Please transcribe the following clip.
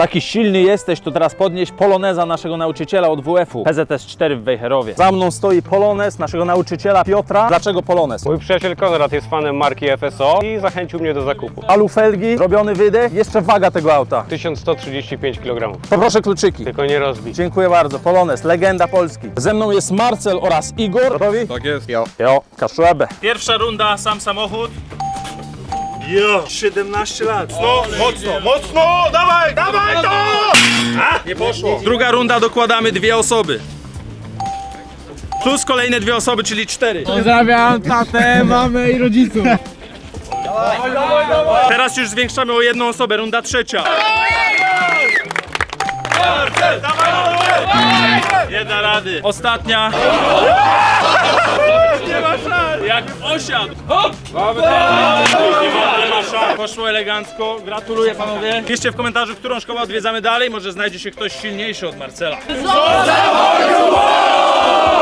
taki silny jesteś, to teraz podnieś poloneza naszego nauczyciela od WF-u. PZS 4 w Wejherowie. Za mną stoi polonez naszego nauczyciela Piotra. Dlaczego polonez? Mój przyjaciel Konrad jest fanem marki FSO i zachęcił mnie do zakupu. Alu felgi, robiony wydech, jeszcze waga tego auta. 1135 kg. Poproszę kluczyki. Tylko nie rozbić. Dziękuję bardzo. Polonez, legenda Polski. Ze mną jest Marcel oraz Igor. Gotowi? Tak jest. Jo, jo, kaszłebę. Pierwsza runda, sam samochód. Jo, 17 lat. No, mocno, mocno, dawaj! Nie poszło. Druga runda dokładamy dwie osoby. Plus kolejne dwie osoby, czyli cztery. Pozdrawiam tatę, mamę i rodziców. Teraz już zwiększamy o jedną osobę, runda trzecia. Da rady. Ostatnia. Nie ma szans. Jak osiadł. Hop. Nie ma, nie ma szans. Poszło elegancko. Gratuluję panowie. Piszcie w komentarzu, którą szkołę odwiedzamy dalej. Może znajdzie się ktoś silniejszy od Marcela.